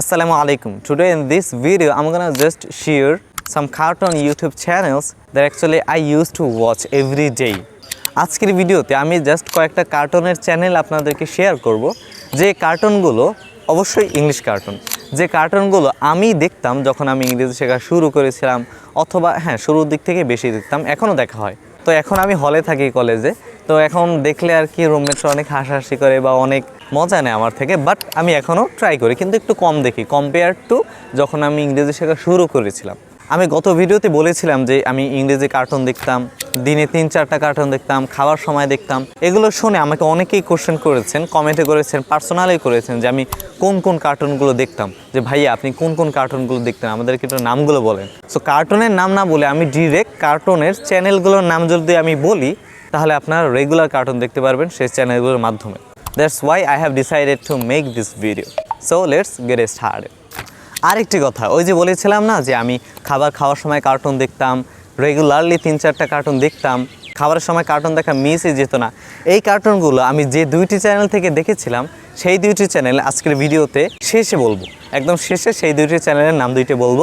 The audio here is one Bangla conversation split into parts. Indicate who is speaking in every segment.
Speaker 1: Assalamu alaikum. Today in this video, I'm gonna just share some cartoon YouTube channels that actually I used to watch every day. আজকের ভিডিওতে আমি জাস্ট কয়েকটা কার্টুনের চ্যানেল আপনাদেরকে শেয়ার করব যে কার্টুনগুলো অবশ্যই ইংলিশ কার্টুন যে কার্টুনগুলো আমি দেখতাম যখন আমি ইংরেজি শেখা শুরু করেছিলাম অথবা হ্যাঁ শুরুর দিক থেকে বেশি দেখতাম এখনও দেখা হয় তো এখন আমি হলে থাকি কলেজে তো এখন দেখলে আর কি রুমমেটরা অনেক হাসাহাসি করে বা অনেক মজা নেয় আমার থেকে বাট আমি এখনও ট্রাই করি, কিন্তু একটু কম দেখি কম্পেয়ার টু যখন আমি ইংরেজি শেখা শুরু করেছিলাম। আমি গত ভিডিওতে বলেছিলাম যে আমি ইংরেজি কার্টুন দেখতাম, দিনে তিন চারটা কার্টুন দেখতাম খাওয়ার সময় দেখতাম। এগুলো শুনে আমাকে অনেকেই কোশ্চেন করেছেন কমেন্টে করেছেন পার্সোনালি করেছেন যে আমি কোন কোন কার্টুনগুলো দেখতাম। যে ভাইয়া, আপনি কোন কোন কার্টুনগুলো দেখতেন? আমাদেরকে একটু নামগুলো বলেন। সো কার্টুনের নাম না বলে আমি ডিরেক্ট কার্টুনের চ্যানেলগুলোর নাম যদি আমি বলি, তাহলে আপনারা রেগুলার কার্টুন দেখতে পারবেন সেই চ্যানেলগুলোর মাধ্যমে। That's why I have decided to make this video so let's get start আরেকটি কথা, ওই যে বলেছিলাম না যে আমি খাবার খাওয়ার সময় কার্টুন দেখতাম রেগুলারলি তিন চারটা কার্টুন দেখতাম, খাবারের সময় কার্টুন দেখা মিসই যেত না। এই কার্টুনগুলো আমি যে দুইটি চ্যানেল থেকে দেখেছিলাম, সেই দুইটি চ্যানেল আজকের ভিডিওতে শেষে বলব। একদম শেষে সেই দুইটি চ্যানেলের নাম দুইটি বলব,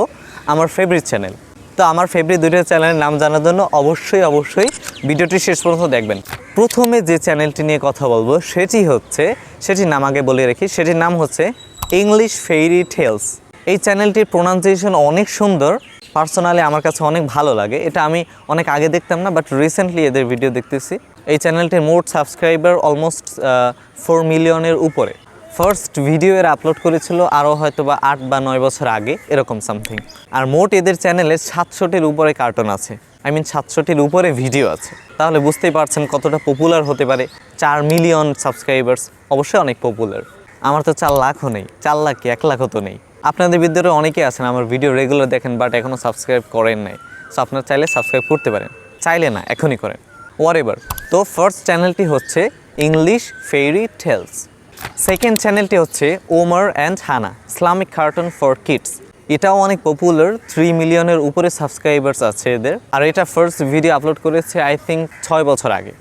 Speaker 1: আমার ফেভারিট চ্যানেল তো আমার ফেভারিট দুইটা চ্যানেলের নাম জানার জন্য অবশ্যই অবশ্যই ভিডিওটি শেষ পর্যন্ত দেখবেন। প্রথমে যে চ্যানেলটি নিয়ে কথা বলব সেটি হচ্ছে, সেটির নাম আগে বলে রাখি, সেটির নাম হচ্ছে ইংলিশ ফেইরি টেলস এই চ্যানেলটির প্রোনাউন্সিয়েশন অনেক সুন্দর পার্সোনালি আমার কাছে অনেক ভালো লাগে। এটা আমি অনেক আগে দেখতাম না বাট রিসেন্টলি এদের ভিডিও দেখতেছি। এই চ্যানেলটির মোট সাবস্ক্রাইবার অলমোস্ট ফোর মিলিয়নের উপরে। ফার্স্ট ভিডিও এর আপলোড করেছিল আরও হয়তো বা আট বা নয় বছর আগে, এরকম সামথিং আর মোট এদের চ্যানেলে সাতশোটির উপরে কার্টুন আছে। আই মিন সাতশোটির উপরে ভিডিও আছে। তাহলে বুঝতেই পারছেন কতটা পপুলার হতে পারে। চার মিলিয়ন সাবস্ক্রাইবার্স অবশ্যই অনেক পপুলার আমার তো চার লাখও নেই। চার লাখ এক লাখও তো নেই। আপনাদের ভিতরে অনেকে আছেন, আমার ভিডিও রেগুলার দেখেন বাট এখনও সাবস্ক্রাইব করেন নাই। সো আপনারা চাইলে সাবস্ক্রাইব করতে পারেন। চাইলে না, এখনই করেন। ওয়ার তো ফার্স্ট চ্যানেলটি হচ্ছে ইংলিশ ফেরি টেলস সেকেন্ড চ্যানেলটি হচ্ছে Omar and Hana Islamic cartoon for kids এটাও অনেক পপুলার থ্রি মিলিয়নের উপরে সাবস্ক্রাইবার্স আছে এদের। আর এটা ফার্স্ট ভিডিও আপলোড করেছে আই থিঙ্ক ছয় বছর আগে।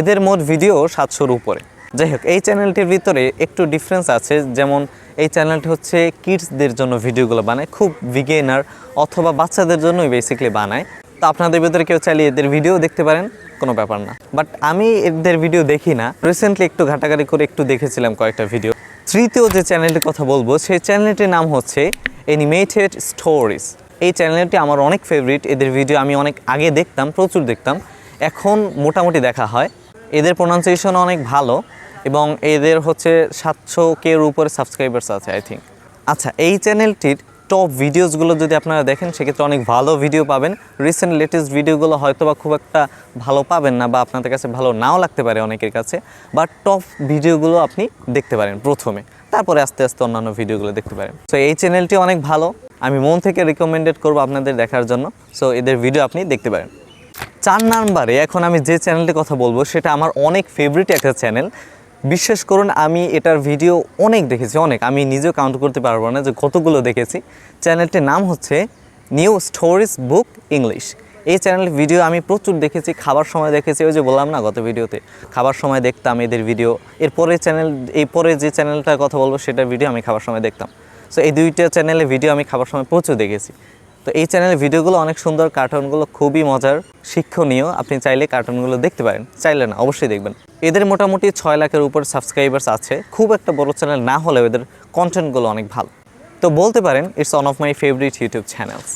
Speaker 1: এদের মোট ভিডিও সাতশোর উপরে। যাই হোক, এই চ্যানেলটির ভিতরে একটু ডিফারেন্স আছে। যেমন, এই চ্যানেলটি হচ্ছে কিডসদের জন্য ভিডিওগুলো বানায়, খুব বিগেনার অথবা বাচ্চাদের জন্যই বেসিক্যালি বানায়। তো আপনাদের ভিতরে কেউ চাইলে এদের ভিডিও দেখতে পারেন। কোনো ব্যাপার না। বাট আমি এদের ভিডিও দেখি না। রিসেন্টলি একটু ঘাটাঘাটি করে একটু দেখেছিলাম কয়েকটা ভিডিও তৃতীয় যে চ্যানেলটির কথা বলব, সেই চ্যানেলটির নাম হচ্ছে অ্যানিমেটেড স্টোরিজ এই চ্যানেলটি আমার অনেক ফেভারিট এদের ভিডিও আমি অনেক আগে দেখতাম, প্রচুর দেখতাম। এখন মোটামুটি দেখা হয়। এদের প্রোনাউন্সিয়েশন অনেক ভালো এবং এদের হচ্ছে সাতশো কের উপরে সাবস্ক্রাইবার্স আছে আই থিঙ্ক আচ্ছা এই চ্যানেলটির টপ ভিডিওসগুলো যদি আপনারা দেখেন, সেক্ষেত্রে অনেক ভালো ভিডিও পাবেন। রিসেন্ট লেটেস্ট ভিডিওগুলো হয়তো বা খুব একটা ভালো পাবেন না বা আপনাদের কাছে ভালো নাও লাগতে পারে অনেকের কাছে বাট টপ ভিডিওগুলো আপনি দেখতে পারেন প্রথমে। তারপরে আস্তে আস্তে অন্যান্য ভিডিওগুলো দেখতে পারেন। সো এই চ্যানেলটি অনেক ভালো। আমি মন থেকে রিকমেন্ডেড করব আপনাদের দেখার জন্য। সো এদের ভিডিও আপনি দেখতে পারেন। চার নাম্বারে এখন আমি যে চ্যানেলটির কথা বলব, সেটা আমার অনেক ফেভারিট একটা চ্যানেল বিশ্বাস করুন, আমি এটার ভিডিও অনেক দেখেছি, অনেক। আমি নিজেও কাউন্ট করতে পারব না যে কতগুলো দেখেছি। চ্যানেলটির নাম হচ্ছে নিউ স্টোরিজ বুক ইংলিশ এই চ্যানেলের ভিডিও আমি প্রচুর দেখেছি, খাবার সময় দেখেছি, ওই যে বললাম না গত ভিডিওতে খাবার সময় দেখতাম এদের ভিডিও এরপরে চ্যানেল এই পরে যে চ্যানেলটার কথা বলব, সেটার ভিডিও আমি খাবার সময় দেখতাম। সো এই দুইটা চ্যানেলের ভিডিও আমি খাবার সময় প্রচুর দেখেছি। তো এই চ্যানেলের ভিডিওগুলো অনেক সুন্দর কার্টুনগুলো খুবই মজার, শিক্ষণীয়। আপনি চাইলে কার্টুনগুলো দেখতে পারেন। চাইলে না, অবশ্যই দেখবেন। এদের মোটামুটি ছয় লাখের উপর সাবস্ক্রাইবার্স আছে। খুব একটা বড় চ্যানেল না হলেও এদের কন্টেন্টগুলো অনেক ভালো। তো বলতে পারেন it's one of my favourite YouTube channels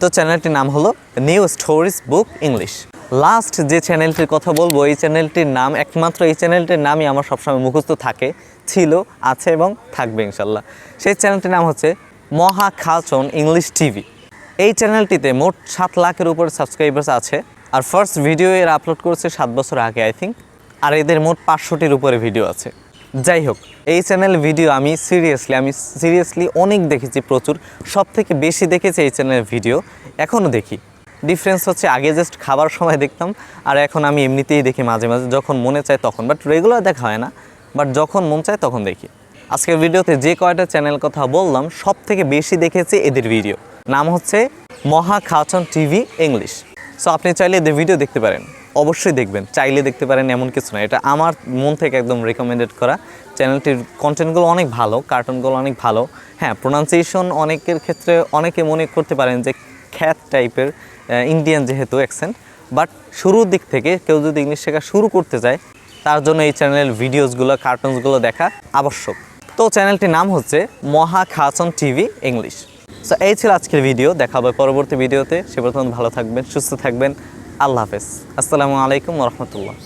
Speaker 1: তো চ্যানেলটির নাম হলো new stories book English last যে চ্যানেলটির কথা বলব, এই চ্যানেলটির নাম, একমাত্র এই চ্যানেলটির নামই আমার সবসময় মুখস্থ থাকে, ছিল, আছে এবং থাকবে ইনশাল্লাহ। সেই চ্যানেলটির নাম হচ্ছে মহা খাচন ইংলিশ টিভি এই চ্যানেলটিতে মোট সাত লাখের উপর সাবস্ক্রাইবার্স আছে। আর ফার্স্ট ভিডিও এর আপলোড করেছে সাত বছর আগে আই থিঙ্ক আর এদের মোট পাঁচশোটির উপরে ভিডিও আছে। যাই হোক, এই চ্যানেল ভিডিও আমি সিরিয়াসলি আমি সিরিয়াসলি অনেক দেখেছি প্রচুর। সব থেকে বেশি দেখেছি এই চ্যানেলের ভিডিও এখনও দেখি। ডিফারেন্স হচ্ছে, আগে জাস্ট খাবার সময় দেখতাম, আর এখন আমি এমনিতেই দেখি মাঝে মাঝে। যখন মনে চায় তখন বাট রেগুলার দেখা হয় না। বাট যখন মন চায় তখন দেখি। আজকের ভিডিওতে যে কয়টা চ্যানেল কথা বললাম সব থেকে বেশি দেখেছি এদের ভিডিও নাম হচ্ছে মহা খাওয়াচন টিভি ইংলিশ। সো আপনি চাইলে এদের ভিডিও দেখতে পারেন। অবশ্যই দেখবেন। চাইলে দেখতে পারেন এমন কিছু না। এটা আমার মন থেকে একদম রেকমেন্ডেড করা। চ্যানেলটির কন্টেন্টগুলো অনেক ভালো কার্টুনগুলো অনেক ভালো। হ্যাঁ প্রোনাউন্সিয়েশন অনেকের ক্ষেত্রে অনেকে মনে করতে পারেন যে খ্যাত টাইপের ইন্ডিয়ান যেহেতু অ্যাকসেন্ট বাট শুরুর দিক থেকে কেউ যদি ইংলিশ শেখা শুরু করতে চায়, তার জন্য এই চ্যানেলের ভিডিওসগুলো কার্টুনসগুলো দেখা আবশ্যক। তো চ্যানেলটির নাম হচ্ছে মহা খাসন টিভি ইংলিশ। সো এই ছিল আজকের ভিডিও দেখা হবে পরবর্তী ভিডিওতে সে প্রথম ভালো থাকবেন, সুস্থ থাকবেন। আল্লাহ হাফেজ। আসসালামু আলাইকুম রহমতুল্লাহ।